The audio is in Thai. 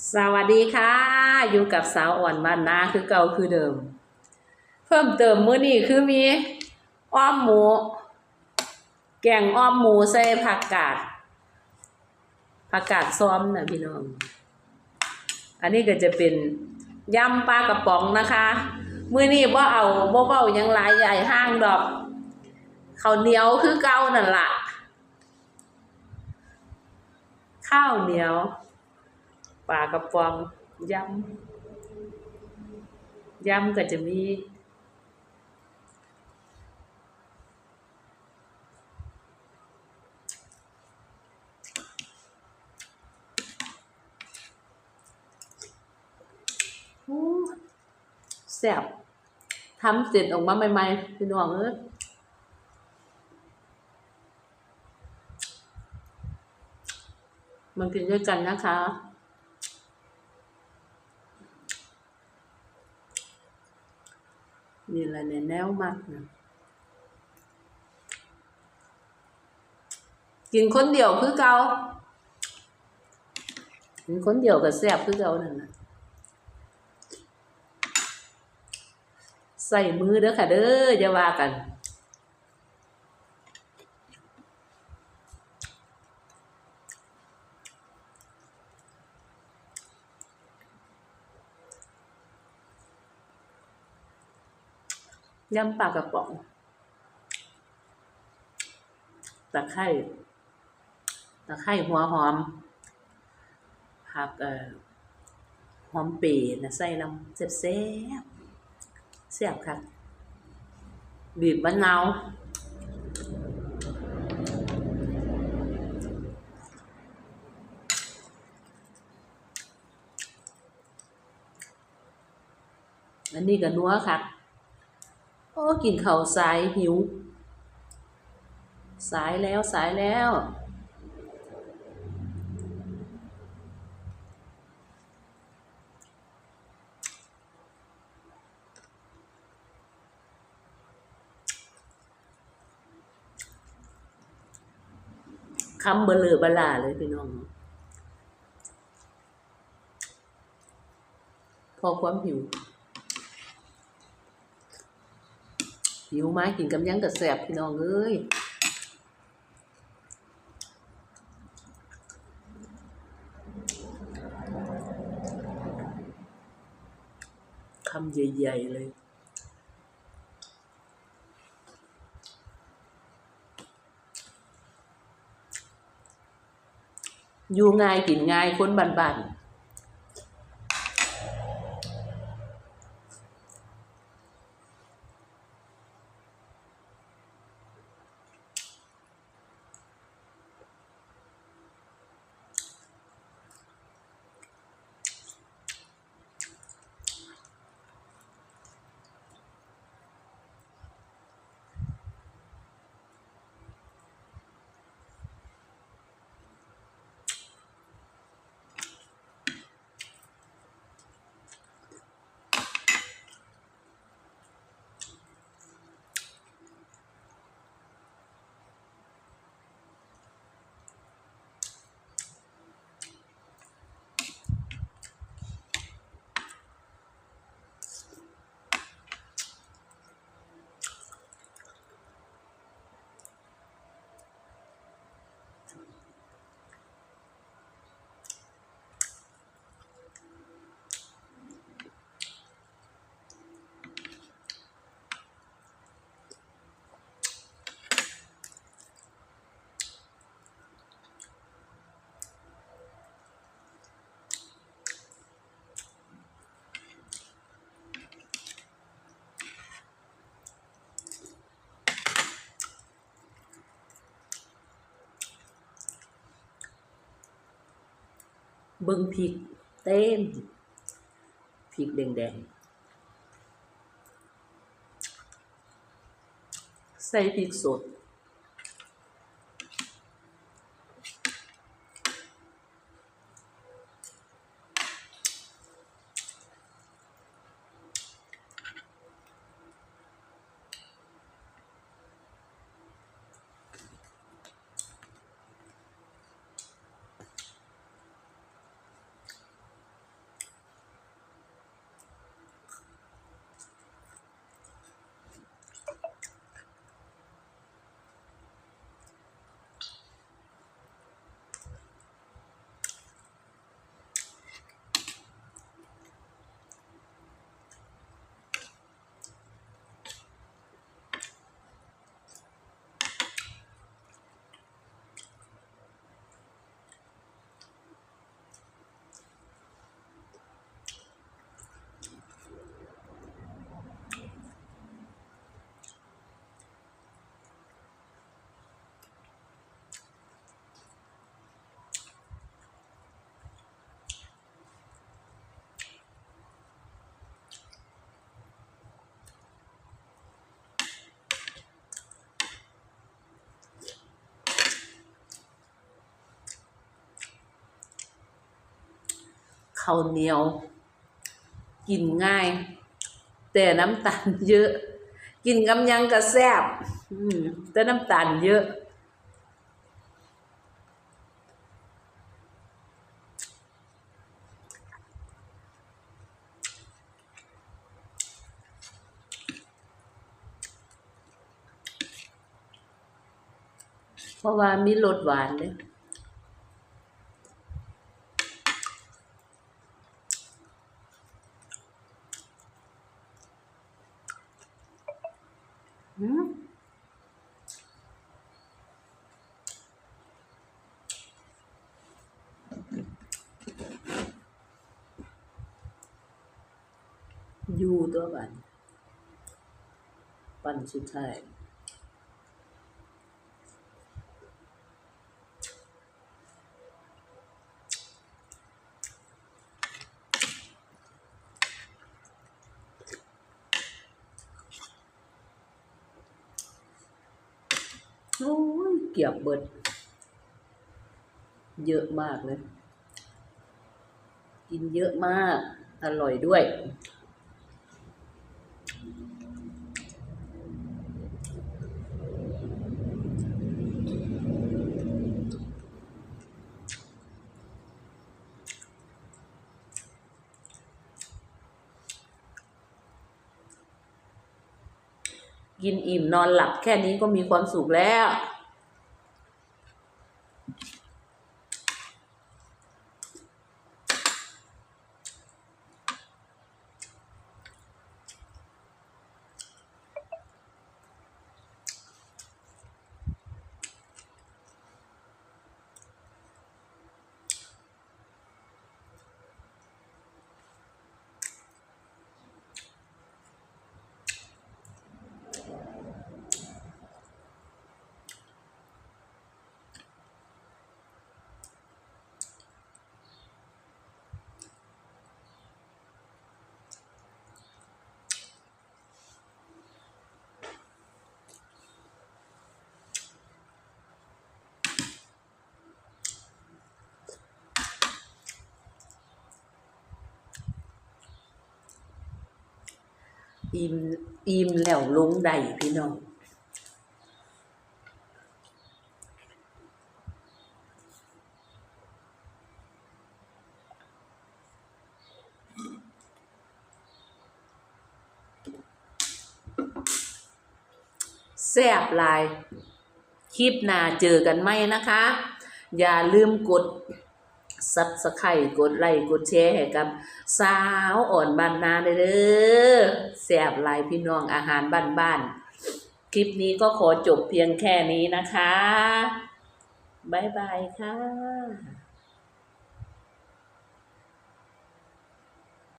สวัสดีค่ะ อยู่กับสาวอ่อนบ้านนาคือเก่าคือเดิม เพิ่มเติมมื้อนี้คือมีอ้อมหมู แกงอ้อมหมูใส่ผักกาดผักกาดซ้อมนะพี่น้อง อันนี้ก็จะเป็นยำปลากระป๋องนะคะมื้อนี้บ่เอาบ่เว้ายังหลายใหญ่ห้างดอกข้าวเหนียวคือเก่านั่นล่ะข้าวเหนียว ลากระป๋องยำยำก็จะมีแซ่บทำเสร็จออกมาใหม่ๆพี่น้องเอ้ยมันกินด้วยกันนะคะ นี่แหละเนี่ยแนวมักนะกินคนเดียวคือเกากินคนเดียวก็แซ่บคือเกานั่นนะใส่มือเด้อค่ะเด้อจะว่ากัน ยำปลากระป๋องตะไคร้ตะไคร้หัวหอมผักเอ่อหอมเปรย์นะใส่น้ำแซ่บแซ่บแซ่บค่ะบีบมะนาวอันนี้ก็นัวค่ะ โอ้กินข้าวสายหิว สายแล้วสายแล้ว คำเบลอบลาเลยพี่น้อง พอความหิว หิวมากินกับยังกับแสบพี่น้องเอ้ยคำใหญ่ๆเลยอยู่ง่ายกินง่ายคนบ้านๆ เบิ่งพริกเต็มพริกแดงๆ ใส่พริกสด ข้าวเหนียว กินง่าย แต่น้ำตาลเยอะ กินกำยังก็แซบแต่น้ำตาลเยอะเพราะว่ามีรสหวานเลยอืมอ ยู่ตัวบันปันสุดท้ายโอ้ยเกียบเบิด เยอะมากเลย กินเยอะมาก อร่อยด้วย กินอิ่มนอนหลับแค่นี้ก็มีความสุขแล้ว อิ่มอิ่มแล้วลงได้พี่น้องแซ่บลาย คลิปหน้าเจอกันไหมนะคะ อย่าลืมกด ซับสไครต์กดไลค์กดแชร์ให้กับ สาวอ่อนบ้านนาเด้อแสบลายพี่น้องอาหารบ้านๆ คลิปนี้ก็ขอจบเพียงแค่นี้นะคะ บ๊ายบายค่ะ